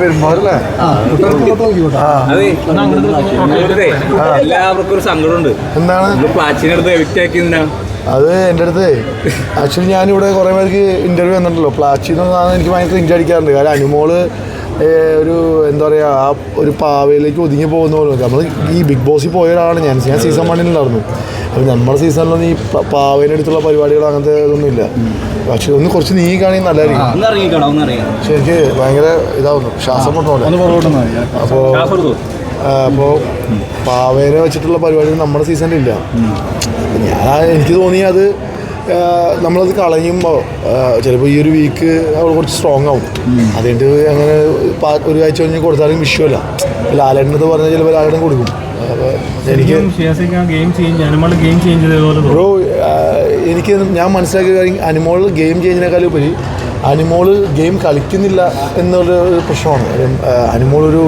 പെരുമാറില്ലേ ഇവിടുത്തെ എല്ലാവർക്കും ഒരു സങ്കടമുണ്ട്. എന്താണ്? നമ്മൾ എവിറ്റാക്കി ആക്കിയതിനാ അത് എന്റെ അടുത്ത്. ആക്ച്വലി ഞാനിവിടെ കുറേ പേർക്ക് ഇന്റർവ്യൂ വന്നിട്ടല്ലോ പ്ലാച്ചി പറഞ്ഞാൽ എനിക്ക് ഭയങ്കര ഇഞ്ചി അടിക്കാറുണ്ട്. കാരണം അനുമോൾ ഒരു എന്താ പറയുക ആ ഒരു പാവയിലേക്ക് ഒതുങ്ങി പോകുന്ന പോലെ നമ്മൾ ഈ ബിഗ് ബോസിൽ പോയ ഒരാളാണ് ഞാൻ. ഞാൻ സീസൺ വണ്ണിലുണ്ടായിരുന്നു അപ്പോൾ നമ്മുടെ സീസണിലൊന്നും ഈ പാവേനടുത്തുള്ള പാവേന്റെ അടുത്തുള്ള പരിപാടികൾ അങ്ങനത്തെ ഇതൊന്നും ഇല്ല പക്ഷേ ഒന്ന് കുറച്ച് നീങ്ങിക്കാണെങ്കിൽ നല്ലതായിരിക്കും ഒന്ന് ഇറങ്ങിക്കണം പക്ഷെ എനിക്ക് ഭയങ്കര ഇതാവുന്നു. ശ്വാസം മുട്ടുന്നില്ല അപ്പോൾ അപ്പോൾ പാവേനെ വെച്ചിട്ടുള്ള പരിപാടികൾ നമ്മുടെ സീസണിലില്ല ഞാൻ എനിക്ക് തോന്നി അത് നമ്മളത് കളയുമ്പോൾ ചിലപ്പോൾ ഈ ഒരു വീക്ക് അവൾ കുറച്ച് സ്ട്രോങ് ആവും. അതുകൊണ്ട് അങ്ങനെ ഒരു ആഴ്ച കഴിഞ്ഞ് കൊടുത്താലും വിഷയമല്ല ലാലേട്ടനത് പറഞ്ഞാൽ ചിലപ്പോൾ ലാലേട്ടൻ കൊടുക്കും. അപ്പോൾ എനിക്ക് ബ്രോ എനിക്ക് ഞാൻ മനസ്സിലാക്കിയ കാര്യം അനിമോൾ ഗെയിം ചെയ്യുന്നതിനേക്കാൾ ഉപരി അനിമോൾ ഗെയിം കളിക്കുന്നില്ല എന്നുള്ള പ്രശ്നമാണ്. അനിമോൾ ഒരു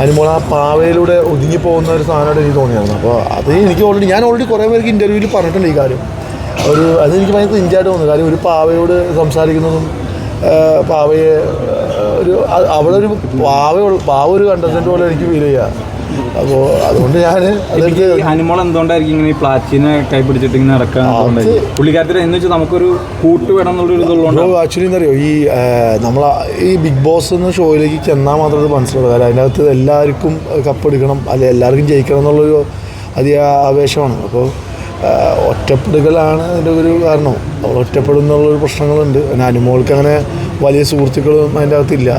അനിമോൾ ആ പാവയിലൂടെ ഒതുങ്ങി പോകുന്ന ഒരു സാധനമായിട്ട് എനിക്ക് തോന്നിയായിരുന്നു. അപ്പോൾ അത് എനിക്ക് ഓൾറെഡി ഞാൻ ഓൾറെഡി കുറേ പേർക്ക് ഇന്റർവ്യൂവിൽ പറഞ്ഞിട്ടുണ്ട് ഈ കാര്യം. ഒരു അതെനിക്ക് ഭയങ്കര ഇഞ്ചായിട്ട് തോന്നുന്നു. കാര്യം ഒരു പാവയോട് സംസാരിക്കുന്നതും പാവയെ ഒരു അവിടെ ഒരു പാവ പാവ ഒരു കണ്ടസ്റ്റന്റ് പോലെ എനിക്ക് ഫീൽ ചെയ്യുക അപ്പോൾ അതുകൊണ്ട് ഞാൻ ഹനിമോൾ എന്തുകൊണ്ടായിരിക്കും ഇങ്ങനെ ഈ പ്ലാച്ചിനെ കൈ പിടിച്ചിട്ട് ഇങ്ങനെ ഇറക്കാൻ? പുള്ളിക്കാരത്തിന് എന്ന് വെച്ചാൽ നമുക്കൊരു കൂട്ട് വേണം എന്നുള്ളൊരു ആക്ച്വലി എന്തറിയോ ഈ നമ്മൾ ഈ ബിഗ് ബോസ് എന്ന ഷോയിലേക്ക് ചെന്നാൽ മാത്രമേ ഇത് മനസ്സിലാവും കാരണം അതിനകത്ത് എല്ലാവർക്കും കപ്പെടുക്കണം അല്ലെങ്കിൽ എല്ലാവർക്കും ജയിക്കണം എന്നുള്ളൊരു അതിയ ആവേശമാണ്. അപ്പോൾ ഒറ്റപ്പെടുകലാണ് അതിന്റെ ഒരു കാരണം. അവൾ ഒറ്റപ്പെടുന്നുള്ളൊരു പ്രശ്നങ്ങളുണ്ട്. പിന്നെ അനുമോൾക്ക് അങ്ങനെ വലിയ സുഹൃത്തുക്കളും അതിന്റെ അകത്തില്ല.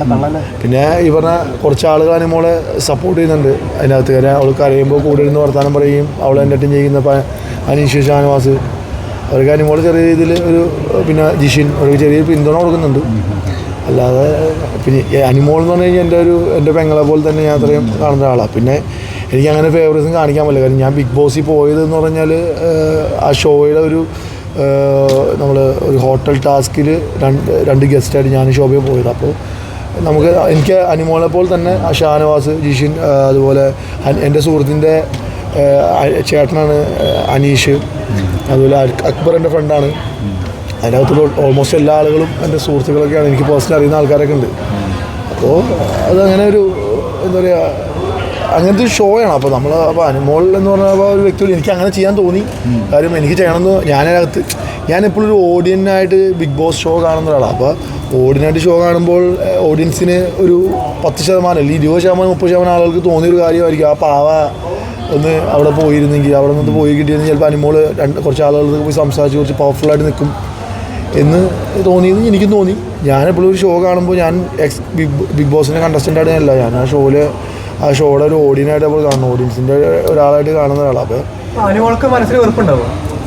പിന്നെ ഈ പറഞ്ഞ കുറച്ച് ആളുകൾ അനുമോളെ സപ്പോർട്ട് ചെയ്യുന്നുണ്ട്. അതിന്റെ അകത്ത് കാരണം അവൾ കരയുമ്പോൾ കൂടെ ഇരുന്ന് വർത്തമാനം പറയും. അവൾ എന്റർടൈൻ ചെയ്യുന്ന അനീഷ് ഷാനവാസ്. അവർക്ക് അനുമോളെ ചെറിയ രീതിയിൽ ഒരു പിന്നെ ജിഷിൻ അവർക്ക് ചെറിയ പിന്തുണ കൊടുക്കുന്നുണ്ട്. അല്ലാതെ പിന്നെ അനുമോൾ എന്ന് പറഞ്ഞു കഴിഞ്ഞാൽ എന്റെ ഒരു എന്റെ പെങ്ങളെ പോലെ തന്നെ ഞാൻ അത്രയും കാണുന്ന ആളാണ് പിന്നെ എനിക്ക് അങ്ങനെ ഫേവറേഴ്സും കാണിക്കാൻ പറ്റില്ല. കാരണം ഞാൻ ബിഗ് ബോസിൽ പോയത് എന്ന് പറഞ്ഞാൽ ആ ഷോയുടെ ഒരു നമ്മൾ ഒരു ഹോട്ടൽ ടാസ്കിൽ രണ്ട് രണ്ട് ഗസ്റ്റായിട്ട് ഞാൻ ഷോയിൽ പോയത്. അപ്പോൾ നമുക്ക് എനിക്ക് അനുമോളെ പോലെ തന്നെ ഷാനവാസ് ജിഷിൻ അതുപോലെ എന്റെ സുഹൃത്തിന്റെ ചേട്ടനാണ് അനീഷ്. അതുപോലെ അക്- അക്ബർ എന്റെ ഫ്രണ്ടാണ് അതിനകത്തുള്ള ഓൾമോസ്റ്റ് എല്ലാ ആളുകളും എന്റെ സുഹൃത്തുക്കളൊക്കെയാണ്. എനിക്ക് പേഴ്സണലി അറിയുന്ന ആൾക്കാരൊക്കെ ഉണ്ട്. അപ്പോൾ അതങ്ങനെ ഒരു എന്താ പറയുക അങ്ങനത്തെ ഒരു ഷോയാണ് അപ്പോൾ നമ്മൾ അപ്പോൾ അനുമോൾ എന്ന് പറഞ്ഞാൽ ഒരു വ്യക്തി എനിക്ക് അങ്ങനെ ചെയ്യാൻ തോന്നി. കാര്യം എനിക്ക് ചെയ്യണമെന്ന് ഞാനതിനകത്ത് ഞാൻ എപ്പോഴും ഒരു ഓഡിയനായിട്ട് ബിഗ് ബോസ് ഷോ കാണുന്ന ഒരാളാണ് അപ്പോൾ ഓഡിയനായിട്ട് ഷോ കാണുമ്പോൾ ഓഡിയൻസിന് ഒരു പത്ത് ശതമാനം അല്ലെങ്കിൽ ഇരുപത് ശതമാനം മുപ്പത് ശതമാനം ആളുകൾക്ക് തോന്നിയൊരു കാര്യമായിരിക്കും. ആ പാവ ഒന്ന് അവിടെ പോയിരുന്നെങ്കിൽ അവിടെ നിന്ന് പോയി കിട്ടിയിരുന്നെങ്കിൽ ചിലപ്പോൾ അനുമോൾ രണ്ട് കുറച്ച് ആളുകൾക്ക് പോയി സംസാരിച്ച് കുറച്ച് പവർഫുള്ളായിട്ട് നിൽക്കും എന്ന് തോന്നിയെന്ന് എനിക്കും തോന്നി. ഞാനെപ്പോഴും ഒരു ഷോ കാണുമ്പോൾ ഞാൻ എക്സ് ബിഗ് ബിഗ് ബോസിന്റെ കണ്ടസ്റ്റന്റ് അല്ല. ഞാൻ ആ ഷോയിൽ ആ ഷോയുടെ ഒരു ഓഡിയനായിട്ട് നമ്മൾ കാണുന്നു ഓഡിയൻസിന്റെ ഒരാളായിട്ട് കാണുന്ന ഒരാളാണ് അപ്പോൾ മനസ്സിൽ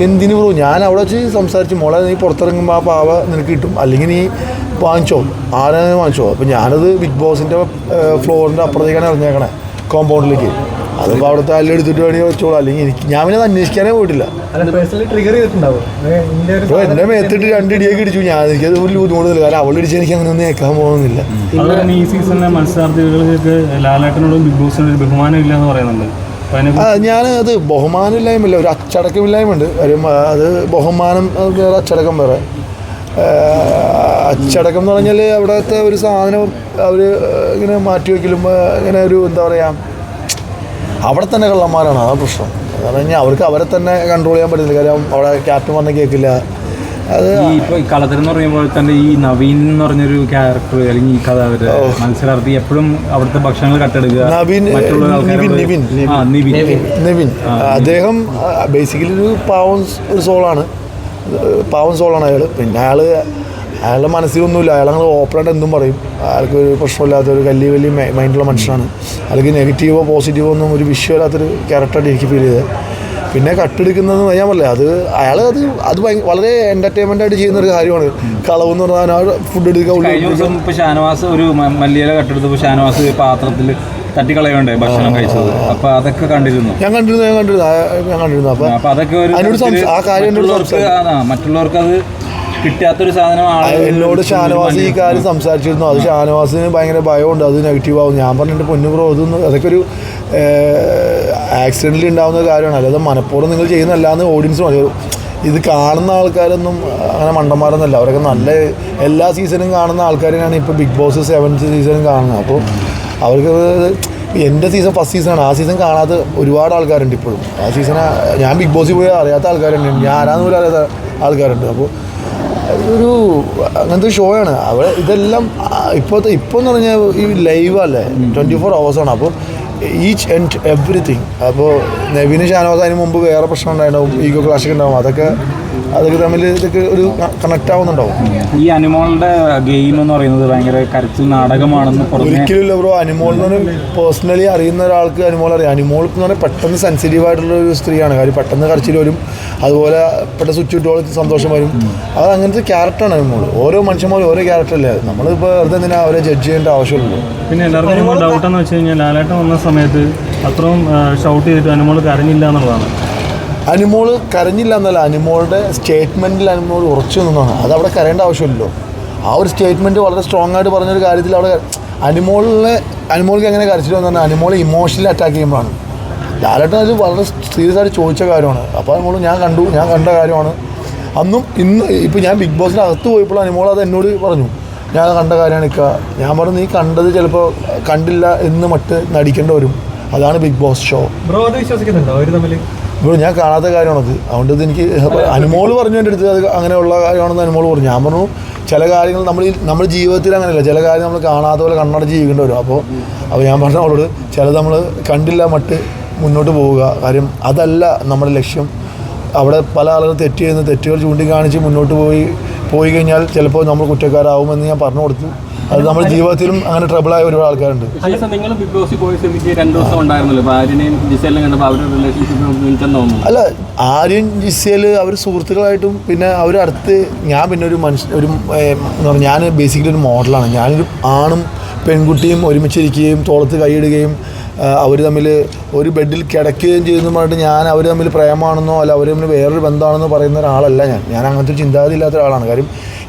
എന്തിനു ബ്രോ ഞാൻ അവിടെ വെച്ച് സംസാരിച്ചു മോളെ നീ പുറത്തിറങ്ങുമ്പോൾ ആ പാവ നിനക്ക് കിട്ടും. അല്ലെങ്കിൽ നീ വാങ്ങിച്ചോ. ആരാ വാങ്ങിച്ചോ? അപ്പോൾ ഞാനത് ബിഗ് ബോസിന്റെ ഫ്ലോറിന്റെ അപ്പുറത്തേക്കാണ് ഇറങ്ങിയേക്കണേ. കോമ്പൗണ്ടിലേക്ക് അതിപ്പോൾ അവിടുത്തെ അല്ല എടുത്തിട്ട് വേണമെങ്കിൽ വെച്ചോളാം. അല്ലെങ്കിൽ എനിക്ക് ഞാൻ പിന്നെ അത് അന്വേഷിക്കാനേ പോയിട്ടില്ല. അപ്പോൾ എന്നെ മേത്തിട്ട് രണ്ട് ഇടിയൊക്കെ ഇടിച്ചു. ഞാൻ എനിക്കത് ഒരു ബുദ്ധിമുട്ടില്ല കാരണം അവൾ ഇടിച്ച് എനിക്ക് അങ്ങനെ ഒന്നും കേൾക്കാൻ പോകുന്നില്ല. ഈ സീസണിലെ മത്സരാർത്ഥികൾക്ക് ലാലേട്ടനോടും ബിഗ് ബോസിനോട് ബഹുമാനം ഇല്ല എന്ന് പറയുന്നുണ്ട് അത് ബഹുമാനമില്ലായ്മല്ല ഒരു അച്ചടക്കമില്ലായ്മ ഉണ്ട് കാര്യം അത് ബഹുമാനം അത് വേറെ അച്ചടക്കം വേറെ. അച്ചടക്കം എന്ന് പറഞ്ഞാൽ അവിടുത്തെ ഒരു സാധനം അവർ ഇങ്ങനെ മാറ്റി വയ്ക്കലും ഇങ്ങനെ ഒരു എന്താ പറയുക അവിടെ തന്നെ കള്ളന്മാരാണ്. അതാണ് പ്രശ്നം. കാരണം കഴിഞ്ഞാൽ അവർക്ക് അവരെ തന്നെ കൺട്രോൾ ചെയ്യാൻ പറ്റുന്നില്ല കാര്യം അവിടെ ക്യാപ്റ്റൻ വന്ന് കേൾക്കില്ല. അത് ഈ ഇപ്പൊ ഈ കളത്തിലെന്ന് പറയുമ്പോൾ തന്നെ ഈ നവീൻ എന്ന് പറഞ്ഞൊരു ക്യാരക്ടർ അല്ലെങ്കിൽ ഈ കഥ അവർ മത്സരാർത്ഥി എപ്പോഴും അവിടുത്തെ ഭക്ഷണങ്ങൾ കട്ടെടുക്കുക. നവീൻ, അദ്ദേഹം ബേസിക്കലി ഒരു പാവം ഒരു സോളാണ് പാവം സോളാണ് അയാൾ പിന്നെ അയാൾ അയാളുടെ മനസ്സിലൊന്നുമില്ല. അയാൾ അങ്ങനെ ഓപ്പണായിട്ട് എന്തും പറയും. അയാൾക്ക് ഒരു പ്രശ്നമില്ലാത്ത ഒരു വലിയ വലിയ മൈൻഡുള്ള മനുഷ്യനാണ്. അല്ലെങ്കിൽ നെഗറ്റീവോ പോസിറ്റീവോ ഒന്നും ഒരു വിഷയമില്ലാത്തൊരു ക്യാരക്ടറായിട്ട് എനിക്ക് ഫീൽ ചെയ്തത്. പിന്നെ കട്ടെടുക്കുന്നത് ഞാൻ പറഞ്ഞില്ല അത് അയാൾ അത് അത് വളരെ എന്റർടൈൻമെന്റ് ആയിട്ട് ചെയ്യുന്ന ഒരു കാര്യമാണ്. എന്ന് പറഞ്ഞാൽ ഫുഡ് എടുക്കുക ഇപ്പോൾ ഷാനവാസ് ഒരു മല്ലിയില കട്ടെടുത്തപ്പോൾ ഷാനവാസ് പാത്രത്തിൽ തട്ടിക്കളയണ്ടേ ഭക്ഷണം കഴിച്ചത്. അപ്പൊ അതൊക്കെ കണ്ടിരുന്നു. ഞാൻ കണ്ടിരുന്നു ഞാൻ കണ്ടിരുന്നു ഞാൻ കണ്ടിരുന്നു. അപ്പൊ അതൊക്കെ ഒരു ആ കാര്യം ആ, മറ്റുള്ളവർക്ക് അത് കിട്ടാത്തൊരു സാധനം എന്നോട് ഷാനവാസ് ഈ കാര്യം സംസാരിച്ചിരുന്നു. അത് ഷാനവാസിന് ഭയങ്കര ഭയമുണ്ട്. അത് നെഗറ്റീവ് ആവും. ഞാൻ പറഞ്ഞിട്ട് പൊന്നു ബ്രോ ഇതൊന്നും അതൊക്കെ ഒരു ആക്സിഡന്റിൽ ഉണ്ടാകുന്ന കാര്യമാണ്. അല്ലാതെ മനഃപൂർവം നിങ്ങൾ ചെയ്യുന്നതല്ല എന്ന് ഓഡിയൻസ് മതി ഇത് കാണുന്ന ആൾക്കാരൊന്നും അങ്ങനെ മണ്ടന്മാരൊന്നുമല്ല. അവരൊക്കെ നല്ല എല്ലാ സീസണും കാണുന്ന ആൾക്കാരെയാണ് ഇപ്പോൾ ബിഗ് ബോസ് സെവൻത്ത് സീസണും കാണുന്നത്. അപ്പോൾ അവർക്ക് എന്റെ സീസൺ ഫസ്റ്റ് സീസണാണ് ആ സീസൺ കാണാത്ത ഒരുപാട് ആൾക്കാരുണ്ട് ഇപ്പോഴും. ആ സീസൺ ഞാൻ ബിഗ് ബോസിൽ പോയി അറിയാത്ത ആൾക്കാരുണ്ട്. ഞാൻ ആരാന്ന് പോലും അറിയാത്ത ആൾക്കാരുണ്ട്. അപ്പോൾ ഒരു അങ്ങനത്തെ ഷോയാണ്. അവിടെ ഇതെല്ലാം ഇപ്പോഴത്തെ ഇപ്പോൾ എന്ന് പറഞ്ഞാൽ ഈ ലൈവ് അല്ലേ? ട്വന്റി ഫോർ അവേഴ്സാണ് അപ്പോൾ ഈച്ച് ആൻഡ് എവറിത്തിങ് അപ്പോൾ നവീന് ഷാനോസ് അതിന് മുമ്പ് വേറെ പ്രശ്നം ഉണ്ടായിട്ടുണ്ടാവും. ഈഗോ ക്ലാഷൊക്കെ ഉണ്ടാവും. അതൊക്കെ അതൊക്കെ തമ്മിൽ ഇതൊക്കെ ഒരു കണക്ട് ആവുന്നുണ്ടാവും. ഈ അനിമോളുടെ ഗെയിം എന്ന് പറയുന്നത് ഭയങ്കര കരച്ചിൽ നാടകമാണെന്ന് ഒരിക്കലും ബ്രോ. പറഞ്ഞാൽ പേഴ്സണലി അറിയുന്ന ഒരാൾക്ക് അനിമോൾ അറിയാം. അനിമോൾ എന്ന് പറഞ്ഞാൽ പെട്ടെന്ന് സെൻസിറ്റീവ് ആയിട്ടുള്ള ഒരു സ്ത്രീയാണ്. കാര്യം പെട്ടെന്ന് കരച്ചിൽ വരും. അതുപോലെ പെട്ടെന്ന് സ്വിച്ച് ഇട്ടോളം സന്തോഷം വരും. അത് അങ്ങനത്തെ ക്യാരക്ടറാണ് അനിമോൾ. ഓരോ മനുഷ്യന്മാരും ഓരോ ക്യാരക്ടറല്ലേ നമ്മളിപ്പോൾ വെറുതെ എന്തിനാ അവരെ ജഡ്ജ് ചെയ്യേണ്ട ആവശ്യമുള്ളൂ. പിന്നെ എല്ലാവർക്കും ഡൗട്ട് എന്ന് വെച്ച് കഴിഞ്ഞാൽ ലാലേട്ടൻ വന്ന സമയത്ത് അത്രയും ഷൗട്ട് ചെയ്തിട്ട് അനിമോൾ കരഞ്ഞില്ല എന്നുള്ളതാണ്. അനിമോൾ കരഞ്ഞില്ല എന്നല്ല അനിമോളുടെ സ്റ്റേറ്റ്മെന്റിൽ അനിമോൾ ഉറച്ചു നിന്നാണ് അത് അവിടെ കരയേണ്ട ആവശ്യമില്ലല്ലോ. ആ ഒരു സ്റ്റേറ്റ്മെന്റ് വളരെ സ്ട്രോങ് ആയിട്ട് പറഞ്ഞൊരു കാര്യത്തിൽ അവിടെ അനിമോളിനെ അനുമോൾക്ക് എങ്ങനെ കരച്ചിട്ട് വന്നു അനിമോളെ ഇമോഷണലി അറ്റാക്ക് ചെയ്യുമ്പോഴാണ്. ലാലേട്ടൻ അത് വളരെ സീരിയസ് ആയിട്ട് ചോദിച്ച കാര്യമാണ്. അപ്പോൾ അനിമോൾ ഞാൻ കണ്ടു ഞാൻ കണ്ട കാര്യമാണ്. അന്നും ഇന്ന് ഇപ്പോൾ ഞാൻ ബിഗ് ബോസിന് അകത്ത് പോയപ്പോൾ അനിമോൾ അത് എന്നോട് പറഞ്ഞു. ഞാൻ കണ്ട കാര്യമാണ് ഇക്ക. ഞാൻ പറഞ്ഞു നീ കണ്ടത് ചിലപ്പോൾ കണ്ടില്ല എന്ന് മട്ട് നടിക്കേണ്ടി വരും. അതാണ് ബിഗ് ബോസ് ഷോ ബ്രോ അത് വിശ്വസിക്കുന്നുണ്ടോ? അവർ തമ്മിൽ ഇപ്പോൾ ഞാൻ കാണാത്ത കാര്യമാണത്. അതുകൊണ്ട് ഇത് എനിക്ക് അനുമോൾ പറഞ്ഞു എന്റെ അടുത്ത് അത് അങ്ങനെയുള്ള കാര്യമാണെന്ന് അനുമോൾ പറഞ്ഞു. ഞാൻ പറഞ്ഞു ചില കാര്യങ്ങൾ നമ്മൾ നമ്മുടെ ജീവിതത്തിൽ അങ്ങനെയല്ല. ചില കാര്യം നമ്മൾ കാണാത്ത പോലെ കണ്ണടച്ച് ജീവിക്കേണ്ടി വരും. അപ്പോൾ അപ്പോൾ ഞാൻ പറഞ്ഞ അവളോട് ചിലത് നമ്മൾ കണ്ടില്ല മട്ട് മുന്നോട്ട് പോവുക. കാര്യം അതല്ല നമ്മുടെ ലക്ഷ്യം. അവിടെ പല ആളുകൾ തെറ്റ് ചെയ്യുന്ന തെറ്റുകൾ ചൂണ്ടിക്കാണിച്ച് മുന്നോട്ട് പോയി പോയി കഴിഞ്ഞാൽ ചിലപ്പോൾ നമ്മൾ കുറ്റക്കാരാവുമെന്ന് ഞാൻ പറഞ്ഞു കൊടുത്തു. അത് നമ്മുടെ ജീവിതത്തിലും അങ്ങനെ ട്രബിൾ ആയ ഒരുപാട് ആൾക്കാരുണ്ട്. അല്ല ആര്യൻ ജിസേൽ അവർ സുഹൃത്തുക്കളായിട്ടും പിന്നെ അവർ അടുത്ത് ഞാൻ പിന്നെ ഒരു മനുഷ്യ ഒരു ഞാൻ ബേസിക്കലി ഒരു മോഡലാണ് ഞാനൊരു ആണും പെൺകുട്ടിയും ഒരുമിച്ചിരിക്കുകയും തോളത്ത് കൈയിടുകയും അവർ തമ്മിൽ ഒരു ബെഡിൽ കിടക്കുകയും ചെയ്യുന്നതുമായിട്ട് ഞാൻ അവർ തമ്മിൽ പ്രേമാണെന്നോ അല്ല അവർ തമ്മിൽ വേറൊരു ബന്ധമാണെന്നോ പറയുന്ന ഒരാളല്ല ഞാൻ. ഞാൻ അങ്ങനത്തെ ചിന്താഗതി ഇല്ലാത്ത ഒരാളാണ്. കാര്യം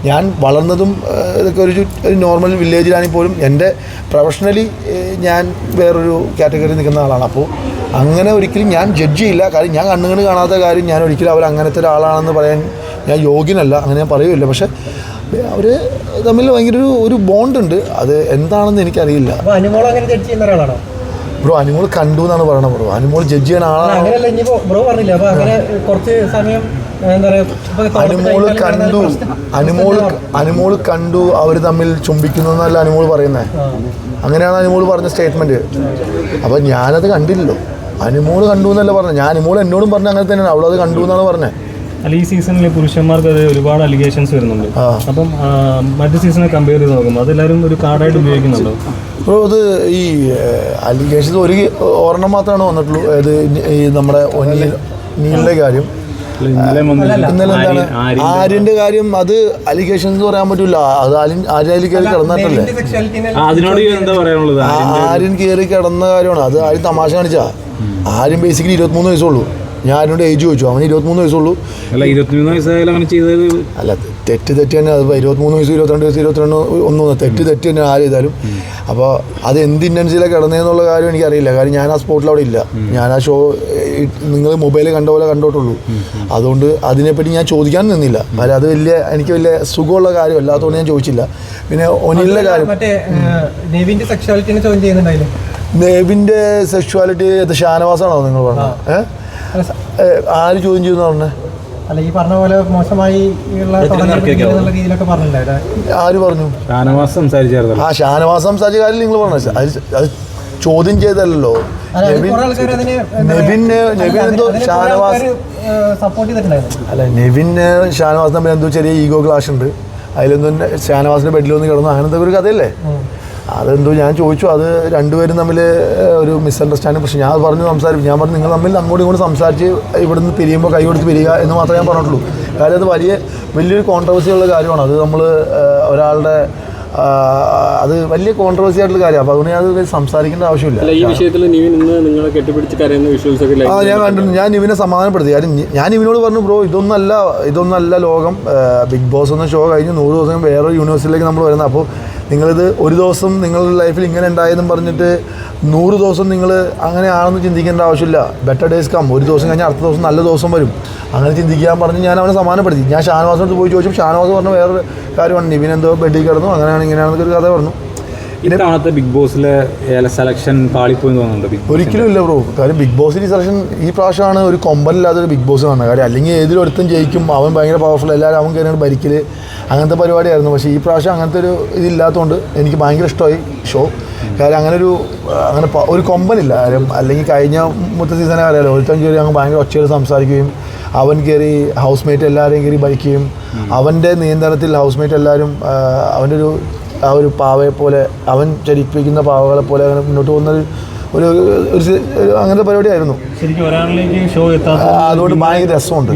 ഞാൻ വളർന്നതും ഇതൊക്കെ ഒരു ഒരു നോർമൽ വില്ലേജിലാണെങ്കിൽ പോലും എന്റെ പ്രൊഫഷണലി ഞാൻ വേറൊരു കാറ്റഗറി നിൽക്കുന്ന ആളാണ്. അപ്പോൾ അങ്ങനെ ഒരിക്കലും ഞാൻ ജഡ്ജ് ചെയ്യില്ല. കാര്യം ഞാൻ കണ്ണുകൊണ്ട് കാണാത്ത കാര്യം ഞാൻ ഒരിക്കലും അവർ അങ്ങനത്തെ ഒരാളാണെന്ന് പറയാൻ ഞാൻ യോഗ്യനല്ല. അങ്ങനെ ഞാൻ പറയുമില്ല പക്ഷേ അവർ തമ്മിൽ ഭയങ്കര ഒരു ഒരു ബോണ്ടുണ്ട് അത് എന്താണെന്ന് എനിക്കറിയില്ല. അനുമോൾ അങ്ങനെ ജഡ്ജ് ചെയ്യുന്ന ഒരാളാണോ? ബ്രോ അനുമോൾ കണ്ടു എന്നാണ് പറയണത് ബ്രോ. അനുമോൾ ജഡ്ജ് ചെയ്യണ ആളാണ്. അങ്ങനെയല്ല ഇനിയിപ്പോ ബ്രോ പറഞ്ഞില്ല അപ്പൊ അങ്ങനെ കുറച്ച് സമയം എന്താ പറയാ ഇപ്പൊ തോളത്ത് അനുമോൾ കൈകാൽ കിടന്നാൽ കണ്ടു. പ്രശ്നം. അനുമോൾ അനുമോൾ കണ്ടു അവർ തമ്മിൽ ചുംബിക്കുന്നു എന്നല്ല അനുമോൾ പറയുന്നത്. അങ്ങനെയാണ് അനുമോൾ പറഞ്ഞ സ്റ്റേറ്റ്മെന്റ് അപ്പൊ ഞാനത് കണ്ടില്ലല്ലോ. അനുമോൾ കണ്ടു എന്നല്ല പറഞ്ഞത്. ഞാൻ അനുമോൾ എന്നോടും പറഞ്ഞ അങ്ങനെ തന്നെയാണ്. അവളത് കണ്ടു എന്നാണ് പറഞ്ഞത്. അല്ല ഈ സീസണിൽ പുരുഷന്മാർക്ക് അത് ഒരുപാട് അലിഗേഷൻസ് വരുന്നുണ്ട്. അപ്പം മറ്റു സീസണെ കമ്പയർ ചെയ്ത് നോക്കുമ്പോൾ അതെല്ലാവരും ഒരു കാർഡായിട്ട് ഉപയോഗിക്കുന്നുണ്ടോ? അപ്പോൾ അത് ഈ അലിഗേഷൻസ് ഒരു ഒരെണ്ണം മാത്രമാണ് വന്നിട്ടുള്ളൂ. അത് ഈ നമ്മുടെ നീലിന്റെ കാര്യം. ഇന്നലെ ആര്യന്റെ കാര്യം അത് അലിഗേഷൻ എന്ന് പറയാൻ പറ്റില്ല അത് ആര്യ അതിൽ കയറി കിടന്നിട്ടല്ലേ? ആര്യൻ കയറി കിടന്ന കാര്യമാണ്. അത് ആര്യം തമാശ കാണിച്ചാ. ആര്യൻ ബേസിക്കലി ഇരുപത്തിമൂന്ന് വയസ്സുള്ളൂ ഞാൻ അതിനോട് ഏജ് ചോദിച്ചു. അവന് ഇരുപത്തിമൂന്ന് വയസ്സുള്ളൂ. അല്ല ഇരുപത്തിമൂന്ന് വയസ്സായാലും അങ്ങനെ ചെയ്തത് അല്ല തെറ്റ് തെറ്റ് തന്നെ. അത് ഇരുപത്തിമൂന്ന് വയസ്സ് ഇരുപത്തിരണ്ട് വയസ്സ് ഇരുപത്തിരണ്ട് ഒന്നും തെറ്റ് തെറ്റ് തന്നെ ആര് ചെയ്താലും. അപ്പോൾ അത് എന്ത് ഇന്റൻസിലാണ് കിടന്നതെന്നുള്ള കാര്യം എനിക്കറിയില്ല. കാര്യം ഞാൻ ആ സ്പോട്ടിൽ അവിടെ ഇല്ല. ഞാൻ ആ ഷോ നിങ്ങൾ മൊബൈൽ കണ്ട പോലെ കണ്ടോട്ടുള്ളൂ. അതുകൊണ്ട് അതിനെപ്പറ്റി ഞാൻ ചോദിക്കാൻ നിന്നില്ല. കാര്യം അത് വലിയ എനിക്ക് വലിയ സുഖമുള്ള കാര്യം അല്ലാത്തതുകൊണ്ട് ഞാൻ ചോദിച്ചില്ല. പിന്നെ ഒനിലിന്റെ കാര്യം. നെവിന്റെ സെക്ഷുവാലിറ്റിനെ ചോദ്യം ചെയ്യുന്നുണ്ടായില്ലേ? നെവിന്റെ സെക്ഷുവാലിറ്റി ഷാനവാസാണോ നിങ്ങൾ പറഞ്ഞത്? ഏഹ് ആര് ചോദ്യം ചെയ്യുന്ന പറഞ്ഞേ? അല്ല ഈ പറഞ്ഞ പോലെ മോശമായി ഉള്ള രീതിയിലൊക്കെ ആര് പറഞ്ഞു? ഷാനവാസ് സംസാരിച്ചായിരുന്നു. ആ ഷാനവാസ് സംസാരിച്ച കാര്യം നിങ്ങൾ പറഞ്ഞു. അത് ചോദ്യം ചെയ്തല്ലോ അല്ല, നെവിൻ കുറെ നെവിന് നെവിൻ എന്തോ ഷാനവാസ് അല്ല നെവിന് ഷാനവാസ് തമ്മിൽ എന്തോ ചെറിയ ഈഗോ ക്ലാഷ് ഉണ്ട്. അതിലെന്തോ ഷാനവാസിന്റെ ബെഡിൽ വന്ന് കിടന്നു. അങ്ങനത്തെ ഒരു കഥയല്ലേ? അതെന്തോ ഞാൻ ചോദിച്ചു. അത് രണ്ടുപേരും തമ്മിൽ ഒരു മിസ്അണ്ടർസ്റ്റാൻഡിങ് പക്ഷേ ഞാൻ പറഞ്ഞു സംസാരിക്കും. ഞാൻ പറഞ്ഞു നിങ്ങൾ തമ്മിൽ അങ്ങോട്ടും ഇങ്ങോട്ടും സംസാരിച്ച് ഇവിടുന്ന് പിരിയുമ്പോൾ കൈ കൊടുത്ത് പിരിയുക എന്ന് മാത്രമേ ഞാൻ പറഞ്ഞിട്ടുള്ളൂ. കാര്യം അത് വലിയ വലിയൊരു കോൺട്രവേഴ്സി ഉള്ള കാര്യമാണ്. അത് നമ്മൾ ഒരാളുടെ അത് വലിയ കോൺട്രവേഴ്സി ആയിട്ടുള്ള കാര്യമാണ്. അപ്പോൾ അതുകൊണ്ട് ഞാൻ അത് സംസാരിക്കേണ്ട ആവശ്യമില്ല. ഈ വിഷയത്തിൽ നിവിൻ ഇന്ന് നിങ്ങളെ കെട്ടിപ്പിടിച്ച് കരയുന്ന വിഷ്വൽസ് ഒക്കെ ആ ഞാൻ കണ്ടിട്ടുണ്ട്. ഞാൻ നിവിനെ സമാധാനപ്പെടുത്തി. കാര്യം ഞാൻ ഇവനോട് പറഞ്ഞു ബ്രോ ഇതൊന്നല്ല ഇതൊന്നല്ല ലോകം ബിഗ് ബോസ് എന്ന ഷോ കഴിഞ്ഞ് നൂറ് ദിവസം വേറൊരു യൂണിവേഴ്സിറ്റിയിലേക്ക് നമ്മൾ വരുന്നത്. അപ്പോൾ നിങ്ങളിത് ഒരു ദിവസം നിങ്ങളുടെ ലൈഫിൽ ഇങ്ങനെ ഉണ്ടായെന്നും പറഞ്ഞിട്ട് നൂറ് ദിവസം നിങ്ങൾ അങ്ങനെയാണെന്ന് ചിന്തിക്കേണ്ട ആവശ്യമില്ല. ബെറ്റർ ഡേയ്സ് കം ഒരു ദിവസം കഴിഞ്ഞാൽ അടുത്ത ദിവസം നല്ല ദിവസം വരും. അങ്ങനെ ചിന്തിക്കാൻ പറഞ്ഞ് ഞാൻ അവനെ സമാനപ്പെടുത്തി ഞാൻ ഷാനവാസിനടുത്ത് പോയി ചോദിച്ചു ഷാനവാസ് പറഞ്ഞു വേറൊരു കാര്യമാണ്. നിവിൻ എന്തോ ബെഡിൽ കിടന്നു. അങ്ങനെയാണ് ഇങ്ങനെയാണെന്നൊക്കെ ഒരു കഥ പറഞ്ഞു. ഇത്തവണത്തെ ബിഗ് ബോസിലെ സെലക്ഷൻ പാളിപ്പോയി തോന്നുന്നുണ്ട് ഒരിക്കലും ഇല്ല ബ്രോ കാര്യം ബിഗ് ബോസിന് സെലക്ഷൻ ഈ പ്രാവശ്യമാണ് ഒരു കൊമ്പനില്ലാത്ത ഒരു ബിഗ് ബോസ് കാണുന്നത്. കാര്യം അല്ലെങ്കിൽ ഏതിലൊരുത്തും ജയിക്കും അവൻ ഭയങ്കര പവർഫുൾ എല്ലാവരും അവൻ കയറിയാണ് ഭരിക്കൽ അങ്ങനത്തെ പരിപാടിയായിരുന്നു. പക്ഷേ ഈ പ്രാവശ്യം അങ്ങനത്തെ ഒരു ഇതില്ലാത്തതുകൊണ്ട് എനിക്ക് ഭയങ്കര ഇഷ്ടമായി ഷോ കാര്യം അങ്ങനെ ഒരു അങ്ങനെ ഒരു കൊമ്പനില്ല. കാര്യം അല്ലെങ്കിൽ കഴിഞ്ഞ മുത്ത സീസണെ അറിയാലോ ഒരുത്തൻ കയറി അങ്ങ് ഭയങ്കര ഒച്ചയിൽ സംസാരിക്കുകയും അവൻ കയറി ഹൗസ് മേറ്റ് എല്ലാവരെയും കയറി ഭരിക്കുകയും അവന്റെ നിയന്ത്രണത്തിൽ ഹൗസ് മേറ്റ് എല്ലാവരും അവന്റെ ഒരു ആ ഒരു പാവയെ പോലെ അവൻ ചലിപ്പിക്കുന്ന പാവകളെ പോലെ അങ്ങനെ മുന്നോട്ട് പോകുന്ന ഒരു ഒരു അങ്ങനത്തെ പരിപാടിയായിരുന്നു. അതുകൊണ്ട് ഭയങ്കര രസമുണ്ട്.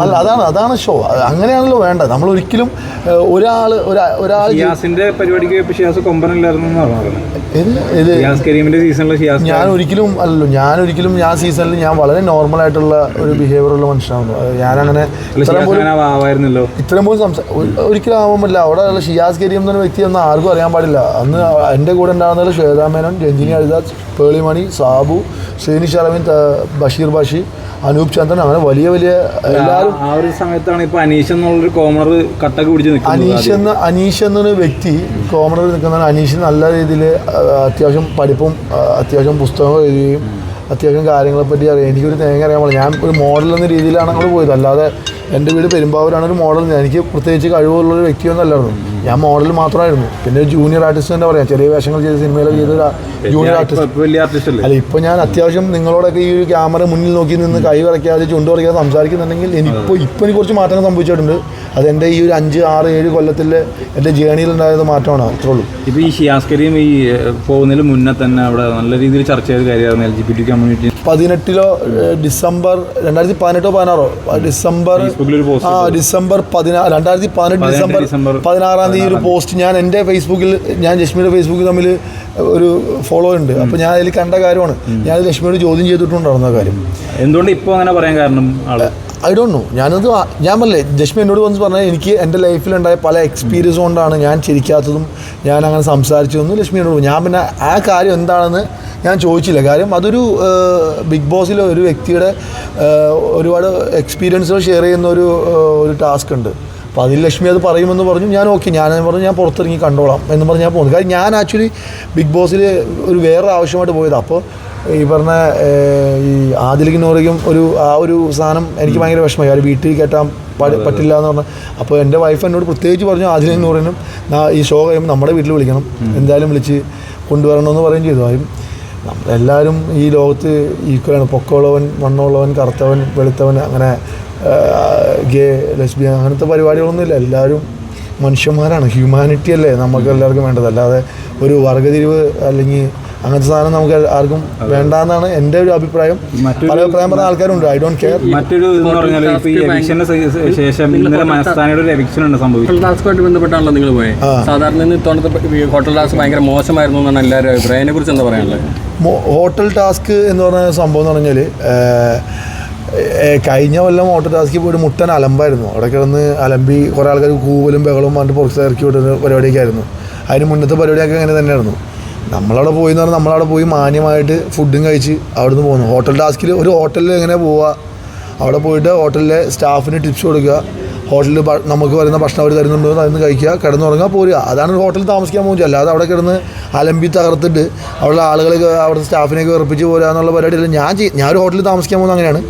നല്ല അതാണ് അതാണ് ഷോ അങ്ങനെയാണല്ലോ വേണ്ടത്. നമ്മൾ ഒരിക്കലും ഒരാൾ ഒരാൾ ഞാൻ ഒരിക്കലും അല്ലല്ലോ ഞാൻ ഒരിക്കലും ഞാൻ സീസണിൽ ഞാൻ വളരെ നോർമൽ ആയിട്ടുള്ള ഒരു ബിഹേവിയർ ഉള്ള മനുഷ്യനാണ് ഞാനങ്ങനെ ഇത്രയും പോലും അങ്ങനെ ആവായിരുന്നല്ലോ. ഇത്രയും പോലും സംസാരം ഒരിക്കലും ആവുമില്ല അവിടെ ഉള്ള ഷിയാസ് കരീം എന്ന വ്യക്തി ഒന്നും ആർക്കും അറിയാൻ പാടില്ല. അന്ന് എന്റെ കൂടെ ഉണ്ടാകുന്നത് ശ്വേതാമേനോൻ രഞ്ജിനി ഹരിദാസ് പേളിമണി സാബു ശ്രീനിഷ് അറവിൻ ബഷീർ ബാഷി അനൂപ് ചന്ദ്രൻ അങ്ങനെ വലിയ വലിയ എല്ലാവരും ആ ഒരു സമയത്താണ് ഇപ്പൊ അനീഷ് എന്നുള്ളൊരു കോമണർ കട്ടൊക്കെ പിടിച്ച് നിൽക്കുന്നത് അനീഷ് എന്ന അനീഷ് എന്നൊരു വ്യക്തി കോമണർ നിൽക്കുന്ന അനീഷ് നല്ല രീതിയിൽ അത്യാവശ്യം പഠിപ്പും അത്യാവശ്യം പുസ്തകം എഴുതുകയും അത്യാവശ്യം കാര്യങ്ങളെ പറ്റി അറിയാം. എനിക്കൊരു തേങ്ങ അറിയാൻ പാടില്ല. ഞാൻ ഒരു മോഡൽ എന്ന രീതിയിലാണ് അങ്ങോട്ട് പോയത്. അല്ലാതെ എന്റെ വീട് പെരുമ്പാവൂരാണ് ഒരു മോഡൽ ഞാൻ എനിക്ക് പ്രത്യേകിച്ച് കഴിവുള്ളൊരു ഒരു വ്യക്തിയൊന്നല്ലായിരുന്നു ഞാൻ മോഡൽ മാത്രമായിരുന്നു. പിന്നെ ഒരു ജൂനിയർ ആർട്ടിസ്റ്റ് തന്നെ പറയാം. ചെറിയ വേഷങ്ങൾ ചെയ്ത സിനിമയിലൊക്കെ ചെയ്ത ജൂനിയർ ആർട്ടിസ്റ്റ് അല്ല? ഇപ്പോൾ ഞാൻ അത്യാവശ്യം നിങ്ങളോടൊക്കെ ഈ ഒരു ക്യാമറ മുന്നിൽ നോക്കി നിന്ന് കൈ വരയ്ക്കാതെ ചുണ്ട് വരയ്ക്കാതെ സംസാരിക്കുന്നുണ്ടെങ്കിൽ എനിക്കിപ്പോൾ ഇപ്പോൾ എനിക്ക് കുറച്ച് മാറ്റങ്ങൾ സംഭവിച്ചിട്ടുണ്ട്. അത് എന്റെ ഈ ഒരു അഞ്ച് ആറ് ഏഴ് കൊല്ലത്തിലെ എന്റെ ജേണിയിൽ ഉണ്ടായത് മാറ്റമാണ്. അത്രേ ഉള്ളൂ. ഇപ്പോൾ ഈ ഷിയാസ്കരിയും ഈ പോകുന്നതിന് മുന്നേ തന്നെ അവിടെ നല്ല രീതിയിൽ ചർച്ച ചെയ്ത കാര്യമായിരുന്നു L G P T community. പതിനെട്ടിലോ December രണ്ടായിരത്തി പതിനെട്ടോ പതിനാറോ ആ പോസ്റ്റ് ആ ഡിസംബർ പതിനാറ് രണ്ടായിരത്തി പതിനെട്ട് ഡിസംബർ പതിനാറാം തീയതി ഒരു പോസ്റ്റ് ഞാൻ എന്റെ ഫേസ്ബുക്കിൽ ഞാൻ ലക്ഷ്മിയുടെ ഫേസ്ബുക്കിൽ തമ്മിൽ ഒരു ഫോളോ ഉണ്ട്. അപ്പോൾ ഞാൻ അതിൽ കണ്ട കാര്യമാണ്. ഞാൻ ലക്ഷ്മിയോട് ചോദ്യം ചെയ്തിട്ടുണ്ടായിരുന്ന കാര്യം. എന്തുകൊണ്ട് ഇപ്പൊ അങ്ങനെ പറയാൻ കാരണം ആൾ? ഐ ഡോണ്ട് നോ ഞാനത് ഞാൻ പറഞ്ഞേ ജഷ്മി എന്നോട് വന്ന് പറഞ്ഞാൽ എനിക്ക് എന്റെ ലൈഫിലുണ്ടായ പല എക്സ്പീരിയൻസ് കൊണ്ടാണ് ഞാൻ ചിരിക്കാത്തതും ഞാൻ അങ്ങനെ സംസാരിച്ചതൊന്നും ലക്ഷ്മി എന്നോട്. ഞാൻ പിന്നെ ആ കാര്യം എന്താണെന്ന് ഞാൻ ചോദിച്ചില്ല. കാര്യം അതൊരു ബിഗ് ബോസിലെ ഒരു വ്യക്തിയുടെ ഒരുപാട് എക്സ്പീരിയൻസുകൾ ഷെയർ ചെയ്യുന്ന ഒരു ഒരു ടാസ്ക് ഉണ്ട്. അപ്പോൾ അതിൽ ലക്ഷ്മി അത് പറയുമെന്ന് പറഞ്ഞു. ഞാൻ ഓക്കെ ഞാൻ പറഞ്ഞു ഞാൻ പുറത്തിറങ്ങി കണ്ടോളാം എന്ന് പറഞ്ഞ് ഞാൻ പോകുന്നു കാര്യം ഞാൻ ആക്ച്വലി ബിഗ് ബോസിൽ ഒരു വേറെ ആവശ്യമായിട്ട് പോയത്. അപ്പോൾ ഈ പറഞ്ഞ ഈ ആദിലിക്കും നോറിക്കും ഒരു ആ ഒരു സാധനം എനിക്ക് ഭയങ്കര വിഷമമായി. അവർ വീട്ടിൽ കയറ്റാൻ പറ്റില്ല എന്ന് പറഞ്ഞാൽ അപ്പോൾ എന്റെ വൈഫ് എന്നോട് പ്രത്യേകിച്ച് പറഞ്ഞു ആദിലിക്കും നൂറിനും ഈ ഷോ കഴിയുമ്പോൾ നമ്മുടെ വീട്ടിൽ വിളിക്കണം. എന്തായാലും വിളിച്ച് കൊണ്ടുവരണമെന്ന് പറയുകയും ചെയ്തു. ആയും നമ്മളെല്ലാവരും ഈ ലോകത്ത് ഈക്വലാണ് പൊക്കമുള്ളവൻ മണ്ണുള്ളവൻ കറുത്തവൻ വെളുത്തവൻ അങ്ങനെ ഗേ ലെസ്ബിയൻ അങ്ങനത്തെ പരിപാടികളൊന്നുമില്ല എല്ലാവരും മനുഷ്യന്മാരാണ്. ഹ്യൂമാനിറ്റി അല്ലേ? നമുക്ക് എല്ലാവർക്കും വേണ്ടത്. അല്ലാതെ ഒരു വർഗതിരിവ് അല്ലെങ്കിൽ അങ്ങനത്തെ സാധനം നമുക്ക് ആർക്കും വേണ്ടെന്നാണ് എന്റെ ഒരു അഭിപ്രായം. പല അഭിപ്രായം പറഞ്ഞ ആൾക്കാരുണ്ട്. ഐ ഡോണ്ട് കെയർ മറ്റൊരു ശേഷം ഇന്നലെ മസ്താനയുടെ ഒരു എവിക്ഷൻ ഉണ്ട് സംഭവിച്ചത്. ഹോട്ടൽ ടാസ്കുമായിട്ട് ബന്ധപ്പെട്ടാണല്ലോ നിങ്ങൾ പോയത് സാധാരണ ഇന്ന് ഇത്തവണത്തെ ഹോട്ടൽ ടാസ്ക് ഭയങ്കര മോശമായിരുന്നു എന്നാണ് എല്ലാവരും അഭിപ്രായം. അതിനെ കുറിച്ച് എന്താ പറയാനുള്ളത്? ഹോട്ടൽ ടാസ്ക് എന്ന് പറഞ്ഞ സംഭവം എന്ന് പറഞ്ഞാൽ കഴിഞ്ഞ കൊല്ലം ഹോട്ടൽ ടാസ്കിൽ പോയിട്ട് മുട്ടൻ അലമ്പായിരുന്നു. അവിടെ കിടന്ന് അലമ്പി കുറേ ആൾക്കാർ കൂവലും ബഹളവും പറഞ്ഞിട്ട് പുറത്ത് ഇറക്കി വിടുന്ന പരിപാടിയൊക്കെ ആയിരുന്നു. അതിന് മുന്നത്തെ പരിപാടിയൊക്കെ അങ്ങനെ തന്നെയായിരുന്നു. നമ്മളവിടെ പോയി എന്ന് പറഞ്ഞാൽ നമ്മളവിടെ പോയി മാന്യമായിട്ട് ഫുഡും കഴിച്ച് അവിടുന്ന് പോകുന്നു ഹോട്ടൽ ടാസ്കിൽ ഒരു ഹോട്ടലിൽ എങ്ങനെ പോവുക അവിടെ പോയിട്ട് ഹോട്ടലിലെ സ്റ്റാഫിന് ടിപ്സ് കൊടുക്കുക. ഹോട്ടലിൽ നമുക്ക് വരുന്ന ഭക്ഷണം അവർ തരുന്നുണ്ടോ അതിന് കഴിക്കുക. കിടന്നുറങ്ങുക പോരുക. അതാണ് ഒരു ഹോട്ടലിൽ താമസിക്കാൻ പോകുന്നത്. അല്ലാതെ അവിടെ കിടന്ന് അലമ്പി തകർത്തിട്ട് അവിടെ ആളുകൾക്ക് അവിടെ സ്റ്റാഫിനെയൊക്കെ ഉറപ്പിച്ച് പോരുക എന്നുള്ള പരിപാടിയല്ല. ഞാൻ ഞാൻ ഒരു ഹോട്ടലിൽ താമസിക്കാൻ പോകുന്നത് അങ്ങനെയാണ്.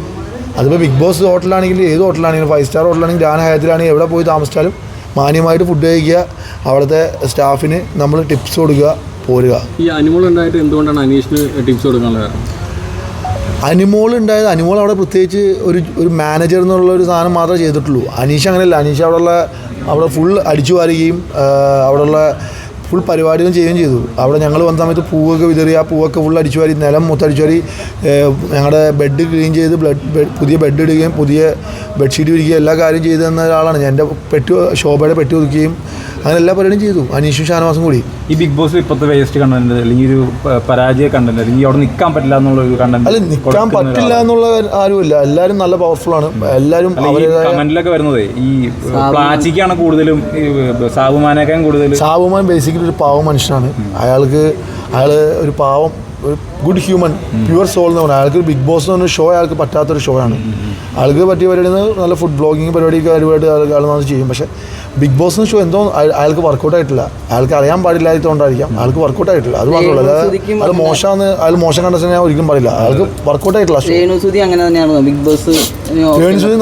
അതിപ്പോൾ ബിഗ് ബോസ് ഹോട്ടലാണെങ്കിലും ഏത് ഹോട്ടലാണെങ്കിലും ഫൈവ് സ്റ്റാർ ഹോട്ടലാണെങ്കിൽ ഡാന ഹയത്തിലാണെങ്കിൽ എവിടെ പോയി താമസിച്ചാലും മാന്യമായിട്ട് ഫുഡ് കഴിക്കുക. അവിടുത്തെ സ്റ്റാഫിന് നമ്മൾ ടിപ്സ് കൊടുക്കുക. പോരുക. ഈ അനിമോൾ ഉണ്ടായിട്ട് എന്തുകൊണ്ടാണ് അനീഷിന് ടിപ്സ് കൊടുക്കാനുള്ള കാരണം? അനിമോൾ ഉണ്ടായത് അനിമോൾ അവിടെ പ്രത്യേകിച്ച് ഒരു ഒരു മാനേജർ എന്നുള്ള ഒരു സാധനം മാത്രമേ ചെയ്തിട്ടുള്ളൂ. അനീഷ് അങ്ങനെയല്ല. അനീഷ് അവിടെയുള്ള അവിടെ ഫുൾ അടിച്ചു വാരുകയും അവിടെയുള്ള ഫുൾ പരിപാടികളും ചെയ്യുകയും ചെയ്തു. അവിടെ ഞങ്ങൾ വന്ന സമയത്ത് പൂവൊക്കെ വിതറി ആ പൂവൊക്കെ ഫുൾ അടിച്ചു വാരി നിലം മൊത്തം അടിച്ചു വാരി ഞങ്ങളുടെ ബെഡ് ക്ലീൻ ചെയ്ത് ബ്ലഡ് ബെഡ് പുതിയ ബെഡ് ഇടുകയും പുതിയ ബെഡ്ഷീറ്റ് വിരിക്കുകയും എല്ലാ കാര്യം ചെയ്തു തന്ന ഒരാളാണ്. ഞാൻ എന്റെ പെട്ടി ശോഭയുടെ പെട്ടി ഒതുക്കുകയും അങ്ങനെ എല്ലാ പരിപാടിയും ചെയ്തു. അനീഷും ഷാനവാസും കൂടി. ഈ ബിഗ് ബോസ് ഇപ്പോഴത്തെ വേസ്റ്റ് കണ്ടന്റ് അല്ലെങ്കിൽ ഒരു പരാജയ കണ്ടന്റ് അല്ലെങ്കിൽ അവിടെ നിൽക്കാൻ പറ്റില്ല എന്നുള്ള ഒരു കണ്ടന്റ് അല്ല നിൽക്കാൻ പറ്റില്ല എന്നുള്ള ആരുമില്ല. എല്ലാവരും നല്ല പവർഫുൾ ആണ്. എല്ലാവരും കമന്റിലൊക്കെ വരുന്നത് ഈ പ്ലാച്ചിക്കാണ് കൂടുതലും സാബുമാനൊക്കെ കൂടുതലും കൂടുതൽ സാബുമാൻ ബേസിക്കലി ഒരു പാവം മനുഷ്യനാണ്. അയാൾക്ക് അയാൾ ഒരു പാവം ഒരു ഗുഡ് ഹ്യൂമൻ പ്യുവർ സോൾ എന്ന് പറഞ്ഞാൽ അയാൾക്ക് ബിഗ് ബോസ് എന്ന് പറഞ്ഞ ഷോ അയാൾക്ക് പറ്റാത്തൊരു ഷോ ആണ്. അയാൾക്ക് പറ്റിയ പരിപാടി എന്ന് നല്ല ഫുഡ് ബ്ലോഗിങ് പരിപാടിയൊക്കെ പരിപാടി ആൾ ആൾ നന്നായി ചെയ്യും. പക്ഷേ ബിഗ് ബോസ് എന്ന് ഷോ എന്തോ അയ- അയാൾക്ക് വർക്കൗട്ട് ആയിട്ടില്ല. അയാൾക്ക് അറിയാൻ പാടില്ലാത്തതുകൊണ്ടായിരിക്കാം അയാൾക്ക് വർക്കൗട്ട് ആയിട്ടില്ല. അത് മാത്രമല്ല അത് മോശമാണെന്ന് അയാൾ മോശം കണ്ടെന്ന് ഞാൻ ഒരിക്കലും പറയില്ല അയാൾക്ക് വർക്കൗട്ട് ആയിട്ടില്ല. ഷോ അങ്ങനെ തന്നെയാണ് ബിഗ് ബോസ്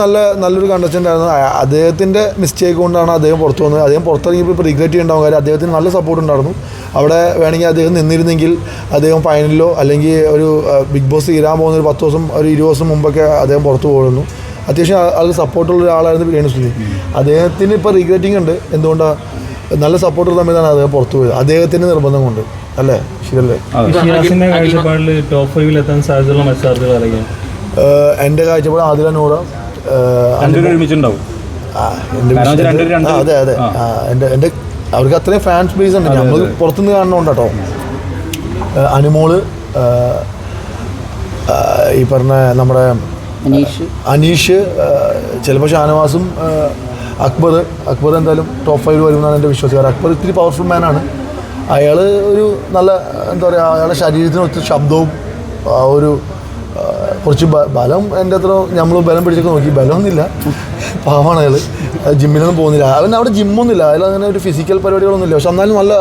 നല്ല നല്ലൊരു കണ്ടസ്റ്റന്റ് ആയിരുന്നു. അദ്ദേഹത്തിന്റെ അദ്ദേഹത്തിന്റെ മിസ്റ്റേക്ക് കൊണ്ടാണ് അദ്ദേഹം പുറത്തു വന്നത്. അദ്ദേഹം പുറത്തിറങ്ങിയപ്പോൾ ഇപ്പോൾ റിഗ്രറ്റ് ചെയ്യേണ്ടാവും കാര്യം. അദ്ദേഹത്തിന് നല്ല സപ്പോർട്ട് ഉണ്ടായിരുന്നു. അവിടെ വേണമെങ്കിൽ അദ്ദേഹം നിന്നിരുന്നെങ്കിൽ അദ്ദേഹം ഫൈനലിലോ അല്ലെങ്കിൽ ഒരു ബിഗ് ബോസ് തീരാൻ പോകുന്ന ഒരു പത്ത് ദിവസം ഒരു ഇരുപത് ദിവസം മുമ്പൊക്കെ അദ്ദേഹം പുറത്തു പോകുന്നു. അത്യാവശ്യം അത് സപ്പോർട്ടുള്ള ഒരാളായിരുന്നു രേണുസുതി അദ്ദേഹത്തിന് ഇപ്പോൾ റിഗ്രറ്റിംഗ് ഉണ്ട്. എന്തുകൊണ്ടാണ് നല്ല സപ്പോർട്ടർ തമ്മിലാണ് അദ്ദേഹം പുറത്തു പോയത്. അദ്ദേഹത്തിന്റെ നിർബന്ധം കൊണ്ട്. അല്ലേ? ശരിയല്ലേ? ടോപ്പ് ഫൈവിൽ എത്താൻ സാധ്യതയുള്ള മത്സരാർത്ഥികൾ അറിയാം എന്റെ കാഴ്ചപ്പാട് ആദില നൂറ ഒരുമിച്ചുണ്ടാവും. അതെ അതെ. എന്റെ എന്റെ അവർക്ക് അത്രയും ഫാൻസ് ബേസ് ഉണ്ട്. നമ്മൾ പുറത്തുനിന്ന് കാണുന്നുണ്ട് കേട്ടോ അനുമോൾ ഈ പറഞ്ഞ നമ്മുടെ അനീഷ്. അനീഷ് ചിലപ്പോൾ ഷാനവാസും അക്ബർ അക്ബർ എന്തായാലും ടോപ്പ് ഫൈവ് വരുമെന്നാണ് എന്റെ വിശ്വാസം അക്ബർ ഇത്തിരി പവർഫുൾ മാനാണ് അയാൾ ഒരു നല്ല എന്താ പറയുക അയാളുടെ ശരീരത്തിന് ഒത്തിരി ശബ്ദവും ആ ഒരു കുറച്ച് ബലം എന്റെ അത്ര നമ്മൾ ബലം പിടിച്ചൊക്കെ നോക്കി. ബലമൊന്നുമില്ല. പാവമാണ് അയാൾ ജിമ്മിലൊന്നും പോകുന്നില്ല. അവൻ അവിടെ ജിമ്മൊന്നുമില്ല. അയാൾ അങ്ങനെ ഒരു ഫിസിക്കൽ പരിപാടികളൊന്നുമില്ല. പക്ഷെ എന്നാലും നല്ല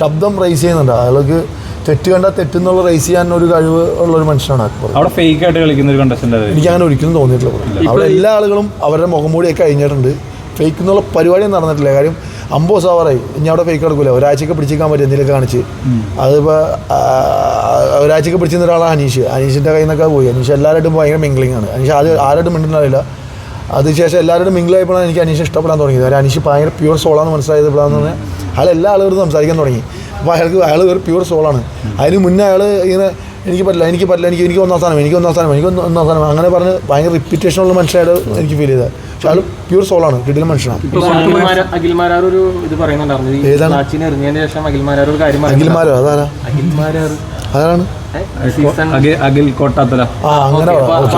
ശബ്ദം റൈസ് ചെയ്യുന്നുണ്ട്. അയാൾക്ക് തെറ്റ് കണ്ടാൽ തെറ്റെന്നുള്ള റൈസ് ചെയ്യാൻ ഒരു കഴിവ് ഉള്ള ഒരു മനുഷ്യനാണ് അക്ബർ. അവിടെ ഫേക്ക് ആയിട്ട് കളിക്കുന്ന ഒരു കണ്ടസ്റ്റന്റ് എനിക്ക് അങ്ങനെ ഒരിക്കലും തോന്നിയിട്ടില്ല. ബ്രോ. അവിടെ എല്ലാ ആളുകളും അവരുടെ മുഖം മൂടിയൊക്കെ കഴിഞ്ഞിട്ടുണ്ട് ഫേക്ക് എന്നുള്ള പരിപാടിയൊന്നും നടന്നിട്ടില്ല. കാര്യം അമ്പത് ദിവസം ആവാറായി ഇനി അവിടെ ഫേക്ക് എടുക്കൂല. ഒരാഴ്ചയ്ക്ക് പിടിച്ചിരിക്കാൻ പറ്റും എന്തെങ്കിലും കാണിച്ച്. അതിപ്പോൾ ഒരാഴ്ചയ്ക്ക് പിടിച്ചിരുന്ന ഒരാളാണ് അനീഷ്. അനീഷിന്റെ കയ്യിൽ നിന്നൊക്കെ പോയി. അനീഷ് എല്ലാവരോടും ഭയങ്കര മിംഗ്ലിംഗ് ആണ്. അനീഷ് ആദ്യം ആരോടും മിണ്ടുന്നില്ല അതിനുശേഷം എല്ലാവരോടും മിംഗിളായപ്പോഴാണ് എനിക്ക് അനീഷ് ഇഷ്ടപ്പെടാൻ തുടങ്ങിയത്. അവർ അനീഷ് ഭയങ്കര പ്യൂർ സോളാന്ന് മനസ്സിലായത് പറഞ്ഞാൽ അയാൾ എല്ലാ ആളുകളും സംസാരിക്കാൻ തുടങ്ങി. അപ്പോൾ അയാൾക്ക് അയാൾ ഒരു പ്യൂർ സോളാണ് അതിന് മുന്നേ അയാൾ ഇങ്ങനെ എനിക്ക് പറ്റില്ല എനിക്ക് പറ്റില്ല എനിക്ക് എനിക്ക് ഒന്നാം സ്ഥാനം എനിക്ക് ഒന്നാം സ്ഥാനം എനിക്ക് ഒന്ന് ഒന്നാം സ്ഥാനം. അങ്ങനെ പറഞ്ഞ് ഭയങ്കര റിപ്പീറ്റേഷൻ ഉള്ള മനുഷ്യരായിട്ട് എനിക്ക് ഫീൽ ചെയ്തത്. പക്ഷെ അയാൾ പ്യൂർ സോളാണ് കിട്ടിയ മനുഷ്യനാണ്. അഖിൽമാരാർ ഒരു ഇത് പറയുന്നുണ്ടായിരുന്നു. അഖിൽമാരോ അതാരാ? അതാണ്. അഖിൽ കോട്ടാത്തല. ആ അങ്ങനെ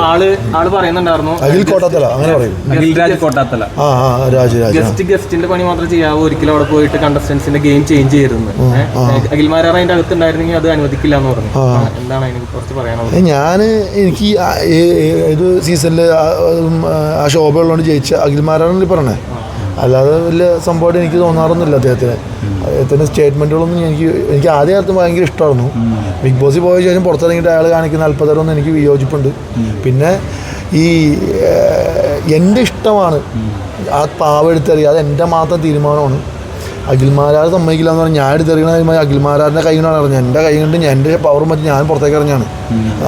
ആൾ ആൾ പറയുന്നുണ്ടായിരുന്നു. അഖിൽ കോട്ടത്തല അങ്ങനെ പറയും. അഖിൽ രാജ് കോട്ടാത്തല. ആ ആ രാജ് രാജ് ഗസ്റ്റ് ഗസ്റ്റിന്റെ പണി മാത്രം ചെയ്യാവോ ഒരിക്കലും അവിടെ പോയിട്ട് കണ്ടസ്റ്റൻസിന്റെ ഗെയിം ചേഞ്ച് ചെയ്തിരുന്നു അഖിൽമാരാർ അതിന്റെ അകത്തുണ്ടായിരുന്നെങ്കിൽ അത് അനുവദിക്കില്ല എന്ന് പറഞ്ഞു എന്താണ് എനിക്ക് കുറച്ച് പറയാനുള്ളത്? ഞാൻ എനിക്ക് ഏത് സീസണിൽ ആ ശോഭയുള്ളതുകൊണ്ട് ജയിച്ച അഖിൽമാരാണ് പറഞ്ഞേ. അല്ലാതെ വലിയ സംഭവമായിട്ട് എനിക്ക് തോന്നാറൊന്നുമില്ല അദ്ദേഹത്തിന്. അദ്ദേഹത്തിന്റെ സ്റ്റേറ്റ്മെന്റുകളൊന്നും എനിക്ക് എനിക്ക് ആദ്യ കാലത്ത് ഭയങ്കര ഇഷ്ടമായിരുന്നു. ബിഗ് ബോസിൽ പോയ ശേഷം പുറത്തിറങ്ങിയിട്ട് അയാൾ കാണിക്കുന്ന അല്പതരമൊന്നും എനിക്ക് വിയോജിപ്പുണ്ട്. പിന്നെ ഈ എന്റെ ഇഷ്ടമാണ്. ആ പാവ എടുത്തെറിയുക അത് എന്റെ മാത്രം തീരുമാനമാണ്. അഖിൽമാരാർ സമ്മതിക്കില്ല എന്ന് പറഞ്ഞാൽ ഞാൻ എടുത്തെറിയണ അഖിൽമാരാറിന്റെ കൈ കൊണ്ടാണ് അറിഞ്ഞത് എന്റെ കൈ കൊണ്ട് ഞാൻ എന്റെ പവർ മറ്റി ഞാൻ പുറത്തേക്ക് ഇറങ്ങിയാണ്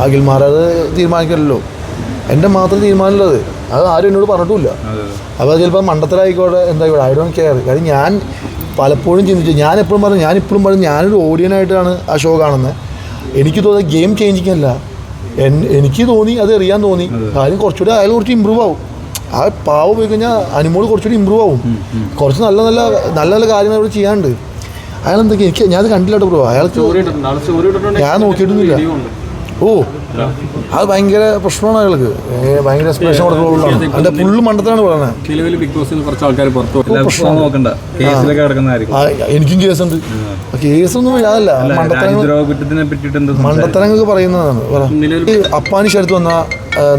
അഖിൽമാരാർ തീരുമാനിക്കില്ലല്ലോ എന്റെ മാത്രം തീരുമാനമുള്ളത് അത് ആരും എന്നോട് പറഞ്ഞിട്ടുമില്ല. അപ്പോൾ ചിലപ്പോൾ മണ്ടത്തരായിക്കോട്ടെ എന്തായിക്കോട്ടെ ഐ ഡോണ്ട് കെയർ കാര്യം ഞാൻ പലപ്പോഴും ചിന്തിച്ചു. ഞാനെപ്പോഴും പറഞ്ഞു ഞാനിപ്പോഴും പറഞ്ഞു ഞാനൊരു ഓഡിയനായിട്ടാണ് ആ ഷോ കാണുന്നത് എനിക്ക് തോന്നുന്നത് ഗെയിം ചേഞ്ചിങ് അല്ല. എൻ- എനിക്ക് തോന്നി അത് എറിയാൻ തോന്നി. കാര്യം കുറച്ചുകൂടി അയാൾ കുറച്ച് ഇമ്പ്രൂവ് ആവും. ആ പാവ പോയി കഴിഞ്ഞാൽ അനുമോൾ കുറച്ചുകൂടി ഇമ്പ്രൂവ് ആവും. കുറച്ച് നല്ല നല്ല നല്ല നല്ല കാര്യങ്ങൾ ഇവിടെ ചെയ്യാനുണ്ട്. അയാൾ എന്തൊക്കെ എനിക്ക് ഞാനത് കണ്ടില്ല കേട്ടോ ബ്രോ അയാൾ ഞാൻ നോക്കിയിട്ടൊന്നുമില്ല. ഓ അത് ഭയങ്കര പ്രശ്നമാണ് അയാൾക്ക്. ഭയങ്കര എക്സ്പ്രഷൻ കൊടുക്കുള്ളതാണ് അതിന്റെ ഫുള്ള് മണ്ടത്തിലാണ് പറയുന്നത്. നിലവിൽ ബിഗ് ബോസിൽ നിന്ന് കുറച്ച് ആൾക്കാർ പുറത്തു എനിക്കും കേസുണ്ട്. കേസൊന്നും എന്ത് മണ്ടത്തരങ്ങൾക്ക് പറയുന്നതാണ്. അപ്പാനി ശരത്ത് വന്നാൽ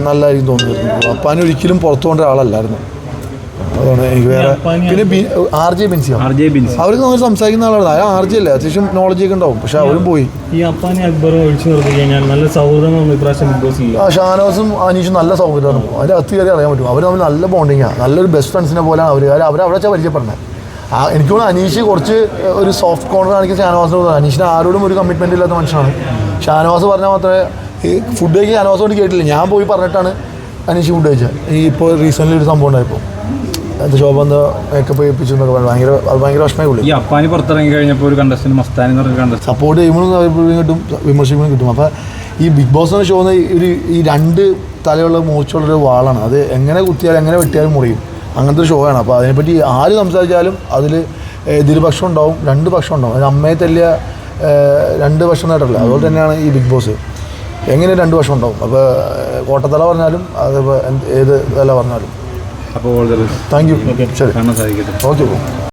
നല്ലതായിരിക്കും തോന്നുന്നു. അപ്പാനി ഒരിക്കലും പുറത്തു കൊണ്ട ആളല്ലായിരുന്നു അതാണ് എനിക്ക് വേറെ പിന്നെ ആർ ജെ ബെൻസിയാണ് ആർ ജെ ബിൻസി. അവർക്ക് നമ്മൾ സംസാരിക്കുന്ന ആളാണ്. അയാൾ ആർ ജെ അല്ലേ? അത്യാവശ്യം നോളജ് ഒക്കെ ഉണ്ടാവും. പക്ഷെ അവരും പോയി. ഈ അപ്പാനെ അക്ബറും ഒഴിച്ചു നിർത്തി കഴിഞ്ഞാൽ നല്ല സൗഹൃദങ്ങളൊന്നും ഇപ്രാവശ്യം ബിഗ് ബോസ് ഇല്ല ആ ഷാനവാസും അനീഷും നല്ല സൗഹൃദമാണ്. അതിന്റെ അകത്ത് കയറി അറിയാൻ പറ്റും. അവർ തമ്മിൽ നല്ല ബോണ്ടിങ്ങാണ് നല്ലൊരു ബെസ്റ്റ് ഫ്രണ്ട്സിനെ പോലെയാണ് അവർ അവർ അവിടെ വെച്ചാൽ പരിചയപ്പെടുന്നത് ആ എനിക്ക് തോന്നുന്നു അനീഷ് കുറച്ച് ഒരു സോഫ്റ്റ് കോർണർ ആണെങ്കിൽ ഷാനവാസിനോട് തോന്നുന്നു അനീഷിന് ആരോടും ഒരു കമ്മിറ്റ്മെന്റ് ഇല്ലാത്ത മനുഷ്യനാണ്. ഷാനവാസ് പറഞ്ഞാൽ മാത്രമേ ഈ ഫുഡ് കഴിക്കാൻ ഷാനവാസ് കൊണ്ട് കേട്ടില്ല. ഞാൻ പോയി പറഞ്ഞിട്ടാണ് അനീഷ് ഫുഡ് കഴിച്ചത്. ഈ ഇപ്പോൾ റീസെന്റ്ലി ഒരു സംഭവം ഉണ്ടായപ്പോൾ അത് ശോഭ എന്താ മേക്കപ്പ് ചെയ്യിപ്പിച്ചു എന്നൊക്കെ പറഞ്ഞു. ഭയങ്കര അത് ഭയങ്കര വിഷമമായി പുള്ളി ഈ അപ്പാനി പുറത്തിറങ്ങി കഴിഞ്ഞപ്പോൾ ഒരു കണ്ടസ്റ്റന്റ് മസ്താനി എന്ന് പറഞ്ഞ കണ്ടസ്റ്റന്റ് സപ്പോർട്ട് ചെയ്യുമ്പോഴും കിട്ടും വിമർശിക്കുമ്പോഴും കിട്ടും. അപ്പോൾ ഈ ബിഗ് ബോസ് എന്ന ഷോ ഒരു ഈ രണ്ട് തലയുള്ള മൂർച്ചയുള്ളൊരു വാളാണ്. അത് എങ്ങനെ കുത്തിയാലും എങ്ങനെ വെട്ടിയാലും മുറിയും. അങ്ങനത്തെ ഒരു ഷോ ആണ്. അപ്പോൾ അതിനെപ്പറ്റി ആര് സംസാരിച്ചാലും അതിൽ എതിർപക്ഷം ഉണ്ടാവും രണ്ട് പക്ഷം ഉണ്ടാവും. അതിന് അമ്മയെ തല്ലിയ രണ്ട് പക്ഷം നേട്ടമല്ല അതുപോലെ തന്നെയാണ് ഈ ബിഗ് ബോസ് എങ്ങനെ രണ്ട് പക്ഷം ഉണ്ടാവും? അപ്പോൾ കോട്ടത്തല പറഞ്ഞാലും അത് ഏത് തല പറഞ്ഞാലും. അപ്പോൾ all the best. Thank you. കാണാൻ സാധിക്കട്ടെ. ഓക്കെ